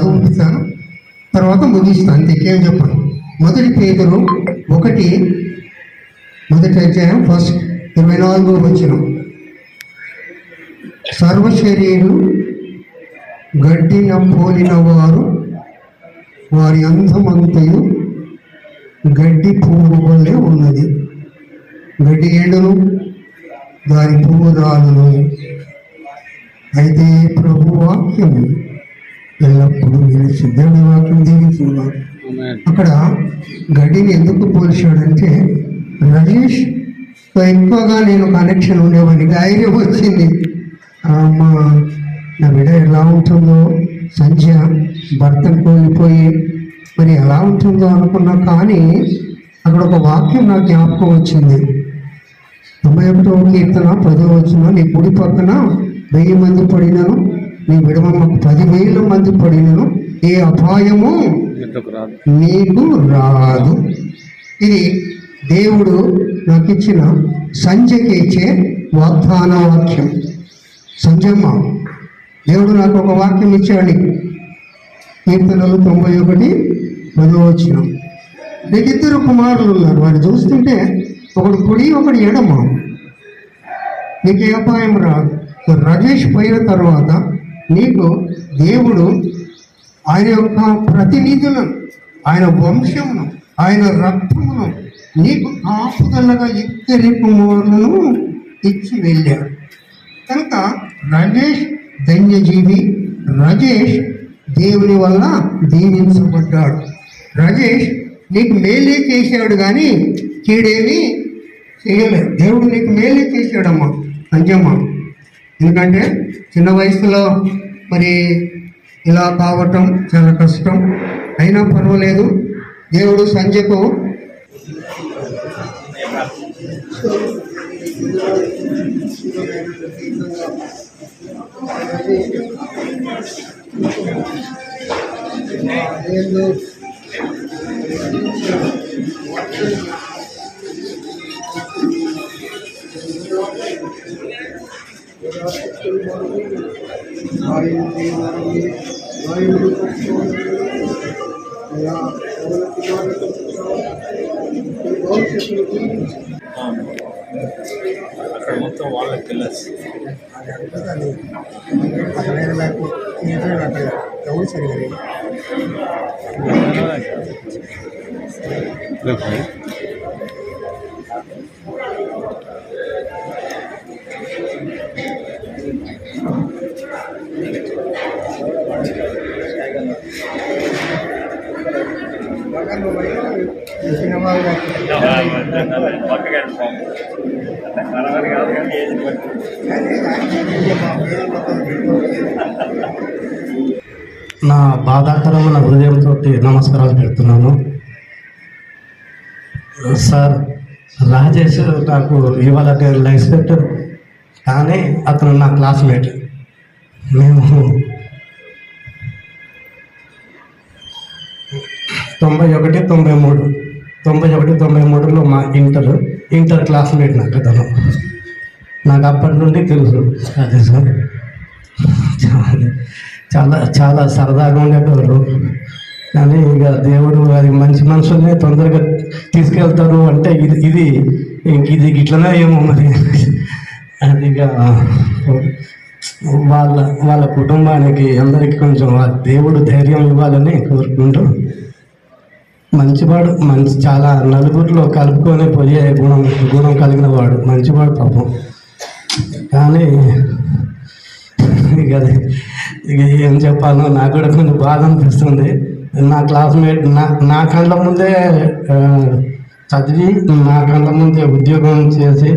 చదువుతాను తర్వాత ముగిస్తాను అంతేకేం చెప్పను. మొదటి పేదరు ఒకటి మొదటి అధ్యాయం ఫస్ట్ ఇరవై నాలుగో వచ్చిన సర్వశరీరు గడ్డిన పోలిన వారు వారి అందమంతయు గడ్డి పువ్వు వల్లే ఉన్నది. గడ్డి ఎండును దాని పువ్వు రాలును అయితే ప్రభు వాక్యము ఎల్లప్పుడూ నిలిచి దేవుడి వాక్యం దీవిస్తున్నారు అక్కడ గడ్డిని ఎందుకు పోల్చాడంటే రజేష్ ఎక్కువగా నేను కనెక్షన్ ఉండేవాడిని. ధైర్యం వచ్చింది. అమ్మ నా బిడ్డ ఎలా ఉంటుందో సంధ్య భర్తను కోల్పోయి మరి ఎలా ఉంటుందో అనుకున్నా కానీ అక్కడ ఒక వాక్యం నాకు జ్ఞాపకం వచ్చింది. తొంభై ఒకటో కీర్తన పదో వచ్చిన నీ కుడి పక్కన వెయ్యి మంది పడినను నీ విడమ పదివేల మంది పడినను ఏ అపాయము నీకు రాదు. ఇది దేవుడు నాకు ఇచ్చిన సంజయ్కి ఇచ్చే వాగ్దాన వాక్యం సంజమ్మ దేవుడు నాకు ఒక వాక్యం ఇచ్చాడు. కీర్తనలు తొంభై ఒకటి పదో వచ్చిన నీకు ఇద్దరు కుమారులు ఉన్నారు. వాడు చూస్తుంటే ఒకడు కుడి ఒకడు ఎడమ. నీకు ఏ అపాయం రాదు. రజేష్ పోయిన తర్వాత నీకు దేవుడు ఆయన యొక్క ప్రతినిధులను ఆయన వంశమును ఆయన రక్తమును నీకు కాపుదలగా ఇద్దరి ఇచ్చి వెళ్ళాడు. కనుక రజేష్ ధన్యజీవి రజేష్ దేవుని వల్ల దీవించబడ్డాడు. రజేష్ నీకు మేలే చేశాడు కానీ కీడేమి చేయలేదు. దేవుడు నీకు మేలే చేశాడమ్మా అంజమ్మ. ఎందుకంటే చిన్న వయసులో మరి ఇలా కావటం చాలా కష్టం. అయినా పర్వాలేదు. దేవుడు సంజయ్కు అక్కడ మొత్తం వాళ్ళకి వెళ్ళచ్చు ఎవరు కలవని నా బాధాకరమైన హృదయంతో నమస్కారాలు పెడుతున్నాను. సార్ రాజేష్ నాకు ఇవాళ నేను ఎక్స్పెక్టెడ్ కానీ అతను నా క్లాస్మేట్. మేము తొంభై ఒకటి తొంభై మూడు. తొంభై ఒకటి తొంభై మూడులో మా ఇంటర్. ఇంటర్ క్లాస్మేట్ నాకు అతను. నాకు అప్పటి నుండి తెలుసు. అదే సార్. చాలా చాలా చాలా సరదాగా ఉండేటోళ్ళు కానీ ఇక దేవుడు అది మంచి మనుషుల్ని తొందరగా తీసుకెళ్తారు అంటే ఇది ఇది ఇంక ఇది ఇట్లనే ఏమో మరి. అది ఇక వాళ్ళ వాళ్ళ కుటుంబానికి అందరికీ కొంచెం దేవుడు ధైర్యం ఇవ్వాలని కోరుకుంటూ మంచివాడు మంచి చాలా నలుగురిలో కలుపుకొని పోయే గుణం గుణం కలిగిన వాడు మంచివాడు పాపం కానీ ఇక అది ఇక ఏం చెప్పాలో నాకు కూడా కొంచెం బాధ అనిపిస్తుంది. నా క్లాస్మేట్ నా నా కళ్ళ ముందే చదివి నా కళ్ళ ముందే ఉద్యోగం చేసి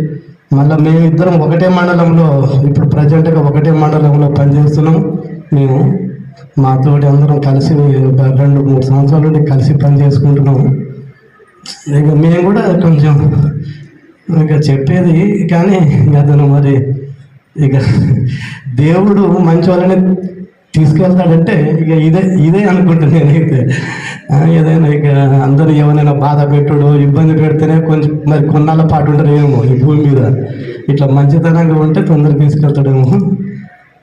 మళ్ళీ మేమిద్దరం ఒకటే మండలంలో ఇప్పుడు ప్రజెంట్గా ఒకటే మండలంలో పనిచేస్తున్నాం. మేము మా తోటి అందరం కలిసి ఒక రెండు మూడు సంవత్సరాల నుండి కలిసి పని చేసుకుంటున్నాము ఇక మేము కూడా కొంచెం ఇంకా చెప్పేది కానీ ఇక అతను మరి ఇక దేవుడు మంచి వాళ్ళని తీసుకెళ్తాడంటే ఇక ఇదే ఇదే అనుకుంటాను నేనైతే. ఏదైనా ఇక అందరూ ఎవరైనా బాధ పెట్టుడు ఇబ్బంది పెడితేనే కొంచెం మరి కొన్నాళ్ళ పాటు ఉంటారేమో ఈ భూమి మీద. ఇట్లా మంచితనంగా ఉంటే తొందరగా తీసుకెళ్తాడేమో.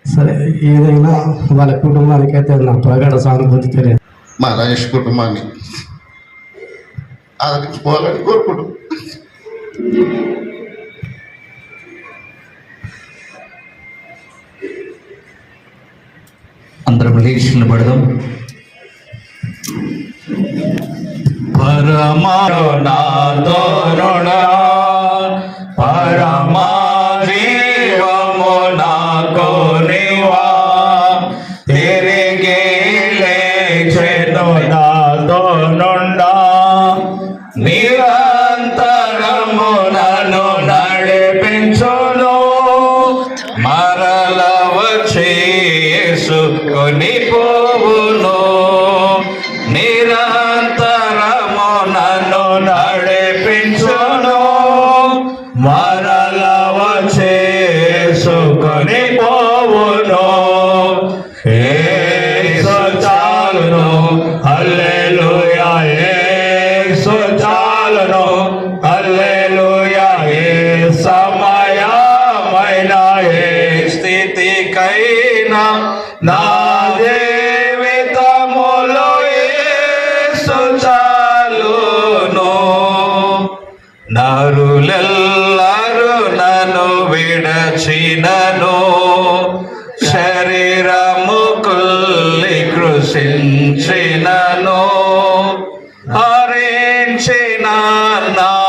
సరే ఏదైనా వాళ్ళ కుటుంబానికి అయితే నా ప్రగాఢ సానుభూతి తెలియదు. మా రమేష్ కుటుంబాన్ని ఆదరించుకోవాలని కోరుకుంటున్నాం. అందరం లేచి నిలబడదాం పరమారుణా నడిపించును. మరణ నరులెల్లరు నన్ను విడచినను. శరీరము కుల్లి కృషించినను. హరించిన నా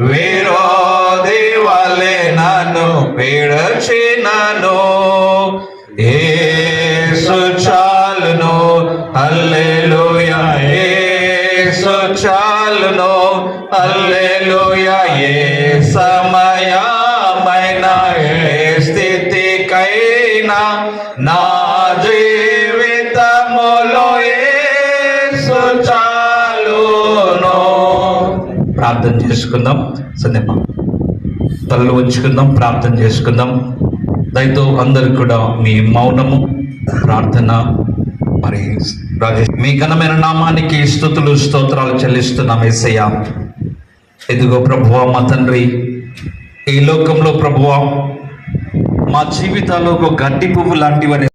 విరోధి వలె నన్ను పీడచినను. ఏసు చాలును హల్లెలూయా. ఏసు చాలును హల్లెలూయా. ఏ ప్రార్థన చేసుకుందాం. సందీప. ఉంచుకుందాం ప్రార్థన చేసుకుందాం. దయతో అందరు కూడా మీ మౌనము ప్రార్థన. మరి రాజేష్ మీ ఘనమైన నామానికి స్థుతులు స్తోత్రాలు చెల్లిస్తున్నాం ఏసయ్య. ఎదుగో ప్రభువా మా తండ్రి ఈ లోకంలో ప్రభువా మా జీవితాలు ఒక గడ్డి పువ్వు లాంటివని